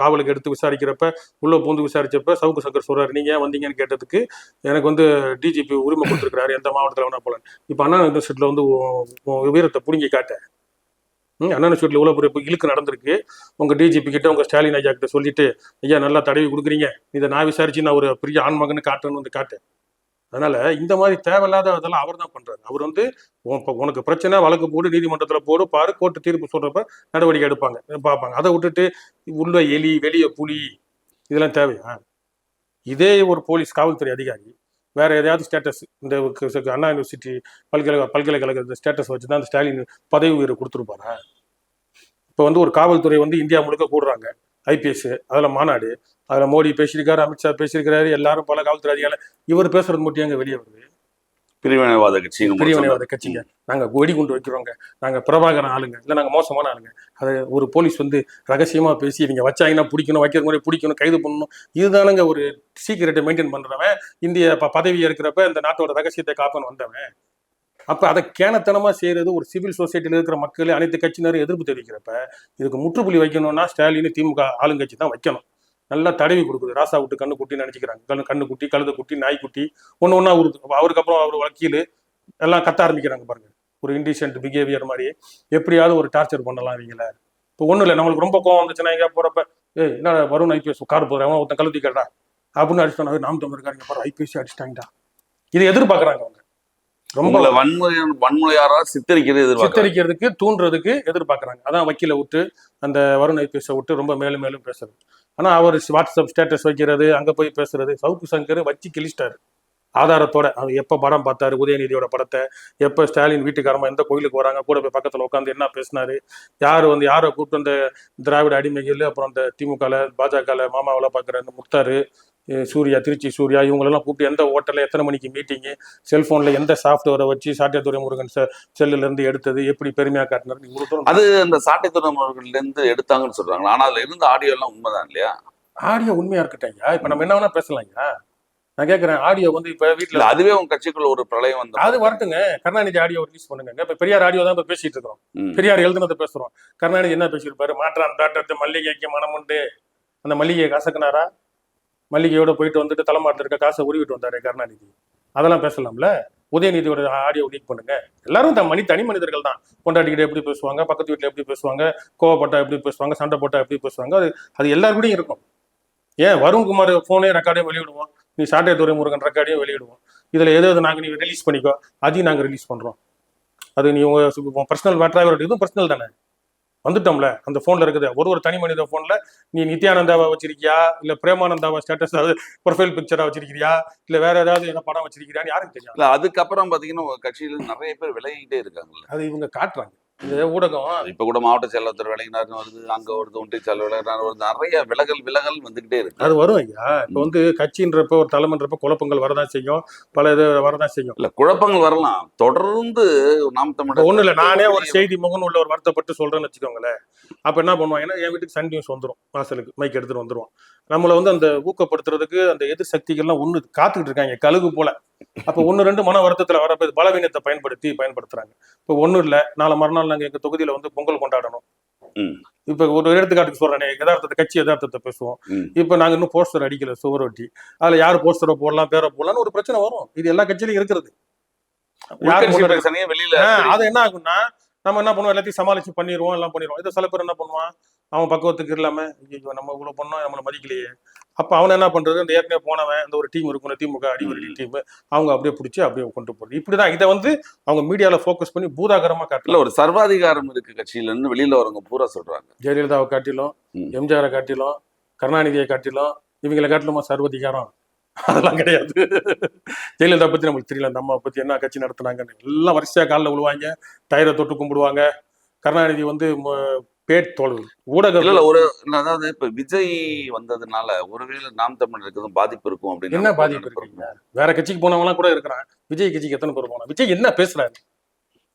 காவலுக்கு எடுத்து விசாரிக்கிறப்ப உள்ளே பூந்து விசாரிச்சப்ப சவுக்கு சங்கர் சொல்கிறார் நீங்கள் ஏன் வந்தீங்கன்னு கேட்டதுக்கு எனக்கு வந்து டிஜிபி உரிமை கொடுத்துருக்காரு எந்த மாவட்டத்தில் வேணா போகலான்னு இப்போ அண்ணா யூனிவர்சிட்டியில் வந்து வீரத்தை புடுங்கி காட்டேன் ம், அண்ணா யூனிவர்சிட்டியில் பெரிய இழுக்கு நடந்திருக்கு. உங்கள் டிஜிபி கிட்ட உங்கள் ஸ்டாலின் ஐயா கிட்ட சொல்லிட்டு ஐயா நல்லா தடவி கொடுக்குறீங்க. இதை நான் விசாரிச்சு நான் ஒரு பெரிய ஆண்மகன்னு காட்டுறேன்னு வந்து காட்டேன் அதனால இந்த மாதிரி தேவையில்லாத இதெல்லாம் அவர் தான் பண்றாரு. அவர் வந்து உனக்கு பிரச்சனை வழக்கு போடு நீதிமன்றத்துல போடு பாரு கோர்ட்டு தீர்ப்பு சொல்றப்ப நடவடிக்கை எடுப்பாங்க. பார்ப்பாங்க அதை விட்டுட்டு உள்ள எலி வெளிய புலி இதெல்லாம் தேவையா? இதே ஒரு போலீஸ் காவல்துறை அதிகாரி வேற எதையாவது ஸ்டேட்டஸ் இந்த அண்ணா யூனிவர்சிட்டி பல்கலை பல்கலைக்கழக ஸ்டேட்டஸ் வச்சு தான் அந்த ஸ்டாலின் பதவி உயர்வு கொடுத்துருப்பாரா? இப்போ வந்து ஒரு காவல்துறை வந்து இந்தியா முழுக்க கூடுறாங்க. ஐபிஎஸ் அதில் மாநாடு அதுல மோடி பேசியிருக்காரு அமித்ஷா பேசியிருக்காரு எல்லாரும் பல காவல்துறை அதிகாரி இவர் பேசுறது மட்டும் எங்க வெளியே வருது? பிரிவினைவாத கட்சின்னு பிரிவினைவாத கட்சிங்க. நாங்க வெடி குண்டு வைக்கிறோங்க. நாங்க பிரபாகரன் ஆளுங்க. இல்ல நாங்க மோசமான ஆளுங்க. அதை ஒரு போலீஸ் வந்து ரகசியமா பேசி நீங்க வச்சாங்கன்னா பிடிக்கணும் வைக்கிற மாதிரி பிடிக்கணும் கைது பண்ணணும். இதுதானங்க ஒரு சீக்கிரட்டை மெயின்டைன் பண்றவன். இந்திய ப- பதவி இருக்கிறப்ப இந்த நாட்டோட ரகசியத்தை காப்பன்னு வந்தவன். அப்ப அதை கேனத்தனமா செய்யறது ஒரு சிவில் சொசைட்டில இருக்கிற மக்கள் அனைத்து கட்சியினரும் எதிர்ப்பு தெரிவிக்கிறப்ப இதுக்கு முற்றுப்புள்ளி வைக்கணும்னா ஸ்டாலின் திமுக ஆளுங்கட்சி தான் வைக்கணும். நல்லா தடவி கொடுக்குது. ராசா விட்டு கண்ணு குட்டி நினைச்சுக்கிறாங்க. கண்ணு கண்ணு குட்டி கழுத குட்டி நாய் குட்டி ஒன்று ஒன்றா உருது அவருக்கு அப்புறம் அவர் வக்கீல் எல்லாம் கத்த ஆரம்பிக்கிறாங்க பாருங்க. ஒரு இண்டிசென்ட் பிஹேவியர் மாதிரி எப்படியாவது ஒரு டார்ச்சர் பண்ணலாம் இவங்கள. இப்போ ஒன்றும் இல்லை. நம்மளுக்கு ரொம்ப கோவம் வந்துச்சுன்னா எங்க போறப்ப ஏ என்ன வரும் ஐபிஎஸ் கார் போகிறேன் ஒருத்தன் கழுத்தி கேட்டா அப்படின்னு அடிச்சிட்டாங்க நாம் தமிழ் இருக்காங்க பாரு ஐபிஎஸ் அடிச்சிட்டாங்கடா. இதை எதிர்பார்க்குறாங்க அவங்க. ரொம்ப வன்முறை வன்முறையாரா சித்தரிக்கிறது சித்தரிக்கிறதுக்கு தூண்டுறதுக்கு எதிர்பார்க்கறாங்க. அதான் வக்கீல விட்டு அந்த வருண் ஐபிஎஸ் விட்டு ரொம்ப மேலும் மேலும் பேசுறது. ஆனா அவர் வாட்ஸ்அப் ஸ்டேட்டஸ் வைக்கிறது அங்க போய் பேசுறது சவுக்கு சங்கர் வச்சு கிழிச்சிட்டாரு. ஆதாரத்தோட அவர் எப்ப படம் பார்த்தாரு உதயநிதியோட படத்தை எப்ப ஸ்டாலின் வீட்டுக்காரமா எந்த கோயிலுக்கு வராங்க கூட போய் பக்கத்துல உட்காந்து என்ன பேசினாரு யார் வந்து யாரை கூப்பிட்டு அந்த திராவிட அடிமைகள் அப்புறம் அந்த திமுகல பாஜகல மாமாவெல்லாம் பார்க்குற அந்த முக்தாரு சூர்யா திருச்சி சூர்யா இவங்களெல்லாம் கூப்பிட்டு எந்த ஹோட்டல்ல எத்தனை மணிக்கு மீட்டிங்கு செல்போன்ல எந்த சாஃப்ட்வேரை வச்சு சாட்டியத்துறை முருகன் செ- செல்லுல இருந்து எடுத்தது எப்படி பெருமையா காட்டினாரு அது அந்த சாட்டைத்துறை அவர்கள்ல இருந்து எடுத்தாங்கன்னு சொல்றாங்க ஆனா அதுல இருந்த ஆடியோ எல்லாம் உண்மைதான் இல்லையா? ஆடியோ உண்மையா இருக்கட்டையா இப்ப நம்ம என்ன வேணா பேசலாம்யா நான் கேக்குறேன் ஆடியோ வந்து இப்ப வீட்டுல அதுவே உங்க கட்சிக்குள்ள ஒரு பிரளயம் வந்து அது வரட்டுங்க. கருணாநிதி ஆடியோ ரிலீஸ் பண்ணுங்க. இப்ப பெரியார் ஆடியோ தான் இப்ப பேசிட்டு இருக்கோம். பெரியார் எழுதுனதை பேசுறோம். கருணாநிதி என்ன பேசியிருப்பாரு? மாற்றான் தாட்டத்து மல்லிகைக்கு மனம் உண்டு. அந்த மல்லிகையை கசக்குனாரா? மல்லிகையோட போயிட்டு வந்துட்டு தலைமாட்டில் இருக்க காசை உருவிட்டு வந்தாரு கருணாநிதி. அதெல்லாம் பேசலாம்ல? உதயநிதியோட ஆடியோ லீக் பண்ணுங்க. எல்லாரும் தான் மனி தனி மனிதர்கள் தான். பொண்டாட்டிக்கிட்ட எப்படி பேசுவாங்க? பக்கத்து வீட்டுல எப்படி பேசுவாங்க? கோவப்பட்டா எப்படி பேசுவாங்க? சண்டை போட்டா எப்படி பேசுவாங்க? அது அது எல்லாருக்கூடயும் இருக்கும். ஏன் வருண்குமார் போனே ரெக்கார்டையும் வெளியிடுவோம். நீ சாட்டை துறை முருகன் ரெக்கார்டையும் வெளியிடுவோம். இதுல எது எது நாங்க நீ ரிலீஸ் பண்ணிக்கோ அதையும் நாங்க ரிலீஸ் பண்றோம். அது நீ உங்க பர்சனல் மேட்டரா இதுவும் பர்சனல் தானே? வந்துட்டோம்ல அந்த போன்ல இருக்குது. ஒரு ஒரு தனி மனித போன்ல நீ நித்யானந்தாவை வச்சிருக்கியா? இல்ல பிரேமானந்தாவை ஸ்டேட்டஸ் அதாவது ப்ரொஃபைல் பிக்சரா வச்சிருக்கியா இல்ல வேற ஏதாவது என்ன படம் வச்சிருக்கியான்னு யாருக்கு தெரியும்? இல்ல அதுக்கப்புறம் பாத்தீங்கன்னா உங்க கட்சியில நிறைய பேர் விலகிட்டே இருக்காங்கல்ல. அது இவங்க காட்டுறாங்க. இந்த ஊடகம். இப்ப கூட மாவட்ட செயலாளர் விலகினார்னு வருது அங்க வருது ஒன்றிய செயலர் விலகினார் வருது நிறைய விலகல் விலகல் வந்துகிட்டே இருக்கு. அது வரும் ஐயா. இப்ப வந்து கட்சின்றப்ப ஒரு தலைமன்றப்ப குழப்பங்கள் வரதான் செய்யும். பல இது வரதான் செய்யும். இல்ல குழப்பங்கள் வரலாம். தொடர்ந்து நாம் தமிழர் ஒண்ணு இல்ல நானே ஒரு செய்தி முகன் உள்ள ஒரு வருத்தப்பட்டு சொல்றேன்னு வச்சுக்கோங்களேன். அப்ப என்ன பண்ணுவான் ஏன்னா என் வீட்டுக்கு சன் நியூஸ் வந்துரும். வாசலுக்கு மைக் எடுத்துட்டு வந்துருவான் நம்மள வந்து அந்த ஊக்கப்படுத்துறதுக்கு அந்த எதிர் சக்திகள்லாம் ஒண்ணு காத்துக்கிட்டு இருக்காங்க கழுகு போல. அப்ப ஒண்ணு ரெண்டு மன வருத்தத்துல வரப்ப பலவீனத்தை பயன்படுத்தி பயன்படுத்துறாங்க. இப்ப ஒண்ணும் இல்ல நாளை மறுநாள் நாங்க எங்க தொகுதியில வந்து பொங்கல் கொண்டாடணும். இப்ப ஒரு எடுத்துக்காட்டுக்கு சொல்றேனே யதார்த்தத்தை கட்சி யதார்த்தத்தை பேசுவோம். இப்ப நாங்க இன்னும் போஸ்டர் அடிக்கல சுவர் ஒட்டி. அதுல யார் போஸ்டரை போடலாம் பேரை போடலாம்னு ஒரு பிரச்சனை வரும். இது எல்லா கட்சியிலும் இருக்கிறது. வெளியில அது என்ன ஆகும்னா நம்ம என்ன பண்ணுவோம்? எல்லாத்தையும் சமாளிச்சு பண்ணிடுவோம் எல்லாம் பண்ணிடுவோம். இதை சில பேர் என்ன பண்ணுவான்? அவன் பக்குவத்துக்கு இல்லாம ஐயோ நம்ம இவ்வளவு பண்ணோம் நம்மளை மதிக்கலையே. அப்ப அவன் என்ன பண்றது? இந்த ஏற்கனவே போனவன் அந்த ஒரு டீம் இருக்கும் திமுக அடிவரடி டீம் அவங்க அப்படியே பிடிச்சி அப்படியே கொண்டு போறது. இப்படிதான். இதை வந்து அவங்க மீடியால ஃபோக்கஸ் பண்ணி பூதாகரமா காட்டல ஒரு சர்வாதிகாரம் இருக்கு கட்சியில இருந்து வெளியில வரவங்க பூரா சொல்றாங்க. ஜெயலலிதாவை காட்டிலும். எம்ஜிஆரை காட்டிலும் கருணாநிதியை காட்டிலும் இவங்களை காட்டிலுமா சர்வதிகாரம்? அதெல்லாம் கிடையாது. ஜெயலலிதா பத்தி நமக்கு தெரியல. அந்த அம்மா பத்தி என்ன கட்சி நடத்துனாங்கன்னு. எல்லாம் வரிசையா காலில் விழுவாங்க டயரை தொட்டு கும்பிடுவாங்க. கருணாநிதி வந்து ம- பேட் தோல் ஊடக இல்ல ஒரு அதாவது இப்ப விஜய் வந்ததுனால ஒருவேளை நாம் தமிழருக்கு எதுவும் பாதிப்பு இருக்கும் அப்படின்னு என்ன பாதிப்பு. இருக்குங்க வேற கட்சிக்கு போனவங்களாம் கூட இருக்கிறான் விஜய் கட்சிக்கு எத்தனை பேர் போனா விஜய் என்ன பேசுறாரு?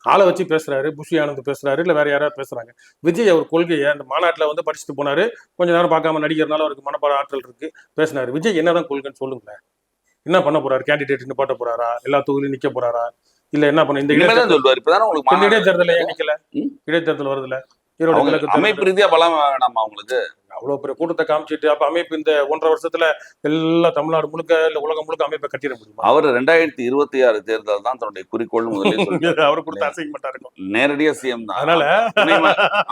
ஆளை வச்சு பேசுறாரு புஷி ஆனந்த் பேசுறாரு இல்ல வேற யாராவது பேசுறாங்க. விஜய் அவர் கொள்கையை அந்த மாநாட்டுல வந்து படிச்சுட்டு போனாரு. கொஞ்ச நேரம் பார்க்காம நடிகர்னால அவருக்கு மனப்பாட ஆற்றல் இருக்கு பேசினாரு. விஜய் என்னதான் கொள்கைன்னு சொல்லுங்களேன். என்ன பண்ண போறாரு? கேண்டிடேட் நிப்பாட்ட போறாரா? எல்லா தொகுதியிலும் நிக்க போறாரா? இல்ல என்ன பண்ண இந்த இடைத்தேர்தல் இடைத்தேர்தல் ஏன் நிக்கல? இடைத்தேர்தல் வருதுல? அமைப்பு. ரீதியா பலம் வேணாமா அவங்களுக்கு அவ்வளவு பெரிய கூட்டத்தை காமிச்சிட்டு அப்ப அமைப்பு இந்த ஒன்றரை வருஷத்துல எல்லா தமிழ்நாடு முழுக்க இல்ல உலகம் முழுக்க அமைப்பை கட்டிட முடியுமா அவர் ரெண்டாயிரத்தி இருபத்தி ஆறு தேர்தல் தான் தன்னுடைய குறிக்கோள் முதலே *laughs* சொல்லிட்டாரு. அவர் கொடுத்த அசைன்மெண்டா இருக்கும் நேரடியா சிஎம் தான் அதனால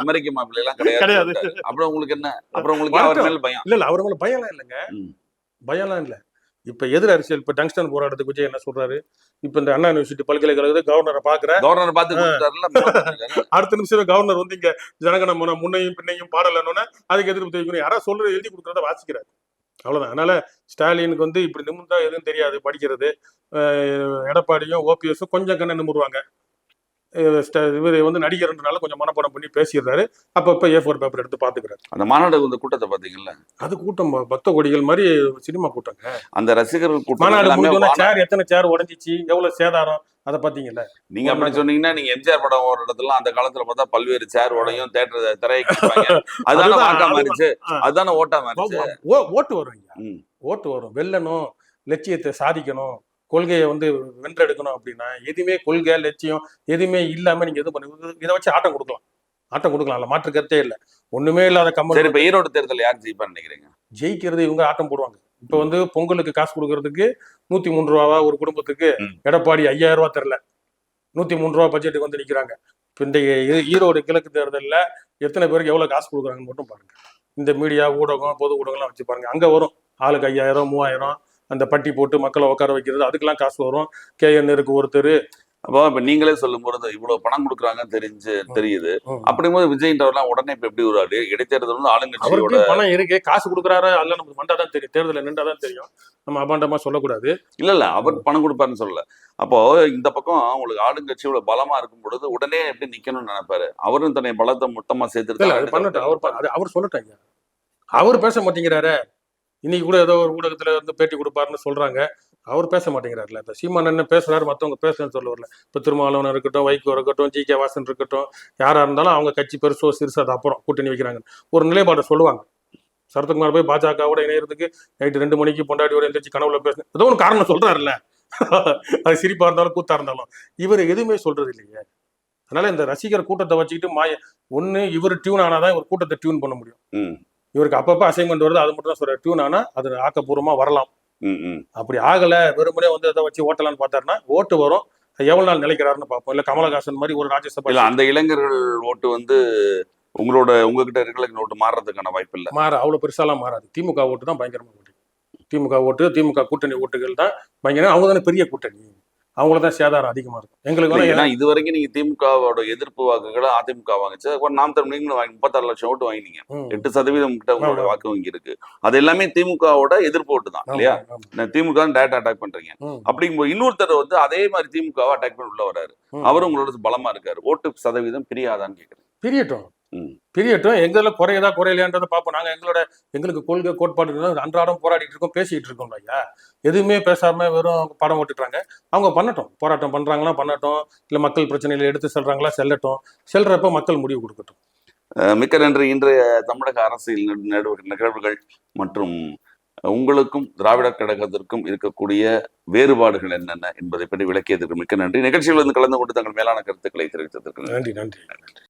அமெரிக்க மாப்பிள்ளை எல்லாம் கிடையாது. அப்புறம் உங்களுக்கு என்ன அப்புறம் உங்களுக்கு அவர். மேல பயம் இல்ல இல்ல அவர் மேல பயம்லாம் இல்லைங்க ம். பயம்லாம் இல்ல இப்ப எதிர் அரசியல் இப்ப டங்ஸ்டன் போராட்டத்துக்கு விஜய் என்ன சொல்றாரு? இப்ப இந்த அண்ணா யூனிவர்சிட்டி பல்கலைக்கழகத்தை கவர்னரை பாக்குற கவர்னர் பார்த்து அடுத்த நிமிஷம் கவர்னர் வந்து இங்க ஜனகன முன முன்னையும் பின்னையும் பாடலன்னு அதுக்கு எதிர்ப்பு தெரிவிக்கணும். யாராவது சொல்றது எழுதி கொடுக்கறத வாசிக்கிறாரு. அவ்வளவுதான். அதனால ஸ்டாலினுக்கு வந்து இப்படி நிமிர்ந்தா எதுவும் தெரியாது படிக்கிறது. எடப்பாடியும் ஓபிஎஸும் கொஞ்சம் கண்ண நிமிருவாங்க. இவர் வந்து நடிகர்ன்றனால கொஞ்சம் மனப்பாடம் பண்ணி பேசிடுறாரு. அப்பப்ப ஏ ஃபோர் பேப்பர் எடுத்து பாத்துக்கிறாரு அந்த மாநாடு இந்த கூட்டத்தை பாத்தீங்கல்ல அது கூட்டம் பக்த கோடிகள் மாதிரி சினிமா கூட்டங்க. அந்த ரசிகர்கள் கூட்டம் மாநாடு சேர் எத்தனை சேர் உடைஞ்சிச்சு எவ்வளவு சேதாரம் அதை பாத்தீங்கல்ல நீங்க அப்படி சொன்னீங்கன்னா நீங்க எம்ஜிஆர் படம் ஒரு இடத்துல அந்த காலத்துல பார்த்தா பல்வேறு சேர் உடையும் தேட்டர் திரையை. *laughs* அதுதானே அதுதான், வாக்கா அதுதான். அதுதானே ஓட்டா மாறிச்சு. ஓ- ஓட்டு வரும். ஓட்டு வரும். வெல்லணும் லட்சியத்தை சாதிக்கணும். கொள்கையை வந்து வென்றெடுக்கணும் அப்படின்னா எதுவுமே கொள்கை லட்சியம் எதுவுமே இல்லாம நீங்க எதுவும் பண்ணி இதை வச்சு ஆட்டம் கொடுக்கலாம். ஆட்டம் கொடுக்கலாம்ல மாற்று கருத்தே இல்ல. ஒண்ணுமே இல்லாத கம்மல் இப்ப ஈரோடு தேர்தல் யார் ஜெயிப்பான்னு நினைக்கிறீங்க? ஜெயிக்கிறது இவங்க ஆட்டம் போடுவாங்க. இப்ப வந்து பொங்கலுக்கு காசு கொடுக்கறதுக்கு நூத்தி மூணு ரூபாவா ஒரு குடும்பத்துக்கு. எடப்பாடி ஐயாயிரம் ரூபாய் தரல. நூத்தி மூணு ரூபா பட்ஜெட்டுக்கு வந்து நிக்கிறாங்க. இப்ப இந்த ஈரோடு கிழக்கு தேர்தல்ல எத்தனை பேருக்கு எவ்வளவு காசு கொடுக்குறாங்கன்னு மட்டும் பாருங்க. இந்த மீடியா ஊடகம் பொது ஊடகம்லாம் வச்சு பாருங்க. அங்க வரும். ஆளுக்கு ஐயாயிரம் மூவாயிரம். அந்த பட்டி போட்டு மக்களை உட்கார வைக்கிறது அதுக்கெல்லாம் காசு வரும். கே இருக்கு ஒருத்தர். அப்போ இப்ப நீங்களே சொல்லும் பொழுது இவ்வளவு பணம் கொடுக்குறாங்கன்னு தெரிஞ்சு தெரியுது. அப்படிங்கும்போது விஜய்ன்றவர்லாம் உடனே இப்ப எப்படி அடி- இடைத்தேர்தல் வந்து ஆளுங்கட்சியோட பணம் இருக்கு காசு கொடுக்குறாரா அல்ல நமக்கு மண்டா தான் தெரியும். தேர்தலில் நின்றா தான் தெரியும். நம்ம அபாண்டமா சொல்லக்கூடாது. இல்ல இல்ல அவர் பணம் கொடுப்பாருன்னு சொல்லல. அப்போ இந்த பக்கம் உங்களுக்கு ஆளுங்கட்சியோட பலமா இருக்கும் பொழுது உடனே எப்படி நிக்கணும்னு நினைப்பாரு? அவரும் தன்னை பலத்தை மொத்தமா பண்ணட்டும். அவர் அவர் சொல்லட்டாங்க அவர் பேச மாட்டேங்கிறாரு. இன்னைக்கு கூட ஏதோ ஒரு ஊடகத்துல வந்து பேட்டி கொடுப்பாருன்னு சொல்றாங்க. அவர் பேச மாட்டேங்கிறாருல இப்போ சீமான் என்ன பேசுறாரு மற்றவங்க பேசுறேன்னு சொல்ல வரல இப்போ திருமாவளவன் இருக்கட்டும் வைகோ இருக்கட்டும் ஜி கே வாசன் இருக்கட்டும் யாரா இருந்தாலும் அவங்க கட்சி பெருசோ சிறுசோ அது அப்புறம் கூட்டணி வைக்கிறாங்க ஒரு நிலைப்பாடை சொல்லுவாங்க. சரத்குமார் போய் பாஜகவோட இணையறதுக்கு நைட்டு ரெண்டு மணிக்கு பொண்டாடியோட எந்திரிச்சு கனவுல பேச ஏதோ ஒன்று காரணம் சொல்றாருல்ல. அது சிரிப்பா இருந்தாலும் கூத்தா இருந்தாலும். இவர் எதுவுமே சொல்றது இல்லையே அதனால இந்த ரசிகர் கூட்டத்தை வச்சுக்கிட்டு மாய ஒன்னு இவர் டியூன் ஆனாதான் ஒரு கூட்டத்தை டியூன் பண்ண முடியும். இவருக்கு அப்பப்ப அசைன்மெண்ட் வருது அது மட்டும் தான் சொல்ற டியூன் ஆனா அது ஆக்கப்பூர்வமா வரலாம். ம் ம். அப்படி ஆகல வெறுமனே வந்து அதை வச்சு ஓட்டலாம்னு பார்த்தாருன்னா ஓட்டு வரும். அது எவ்வளவு நாள் நிலைக்கிறாருன்னு பார்ப்போம். இல்ல கமலஹாசன் மாதிரி ஒரு ராஜ்யசபா இல்ல அந்த இளைஞர்கள் ஓட்டு வந்து உங்களோட உங்ககிட்ட இருக்கிற ஓட்டு மாறுறதுக்கான வாய்ப்பு இல்ல. மாற அவ்வளவு பெருசாலாம் மாறாது. திமுக ஓட்டு தான் பயங்கரமா ஓட்டு. திமுக ஓட்டு திமுக கூட்டணி ஓட்டுகள் தான் பயங்கரம் அவங்க தானே பெரிய கூட்டணி. அவங்கள தான் சேதாரம் அதிகமா இருக்கும். எங்களுக்கு ஏன்னா இது வரைக்கும் நீங்க திமுகவோட எதிர்ப்பு வாக்குகளை அதிமுக வாங்குச்சு. அப்புறம் நாம் தமிழ் நீங்களும் வாங்கி முப்பத்தாறு லட்சம் ஓட்டு வாங்கினீங்க. எட்டு சதவீதம் கிட்ட உங்களோட. வாக்கு வங்கி இருக்கு. அது எல்லாமே திமுகவோட எதிர்ப்பு ஓட்டு தான் இல்லையா. நான் திமுக தான் டேரக்ட் அட்டாக் பண்றீங்க. அப்படிங்கும்போது இன்னொருத்தர் வந்து அதே மாதிரி திமுகவை அட்டாக் பண்ணி உள்ள வராரு ம். அவரும் உங்களோட பலமா இருக்காரு. ஓட்டு சதவீதம் பிரியாதான்னு கேக்குறேன். பிரியட்டும். பிரியட்டும் எங்கள குறையதா குறையலையான்றதை பார்ப்போம். நாங்க எங்களோட எங்களுக்கு கொள்கை கோட்பாடு அன்றாடம் போராடிட்டு இருக்கோம் பேசிட்டு இருக்கோம் ஐயா எதுவுமே பேசாம வெறும் படம் ஓட்டுறாங்க அவங்க பண்ணட்டும். போராட்டம் பண்றாங்களா பண்ணட்டும். இல்ல மக்கள் பிரச்சனைகளை எடுத்து செல்றாங்களா செல்லட்டும். செல்றப்ப மக்கள் முடிவு கொடுக்கட்டும். மிக்க நன்றி. இன்றைய தமிழக அரசியல் நிகழ்வுகள் மற்றும் உங்களுக்கும் திராவிடர் கழகத்திற்கும் இருக்கக்கூடிய வேறுபாடுகள் என்னென்ன என்பதை பற்றி விளக்கியதற்கு மிக்க நன்றி. நிகழ்ச்சியில் வந்து கலந்து கொண்டு தங்கள் மேலான கருத்துக்களை தெரிவித்ததற்கு. நன்றி. நன்றி நன்றி.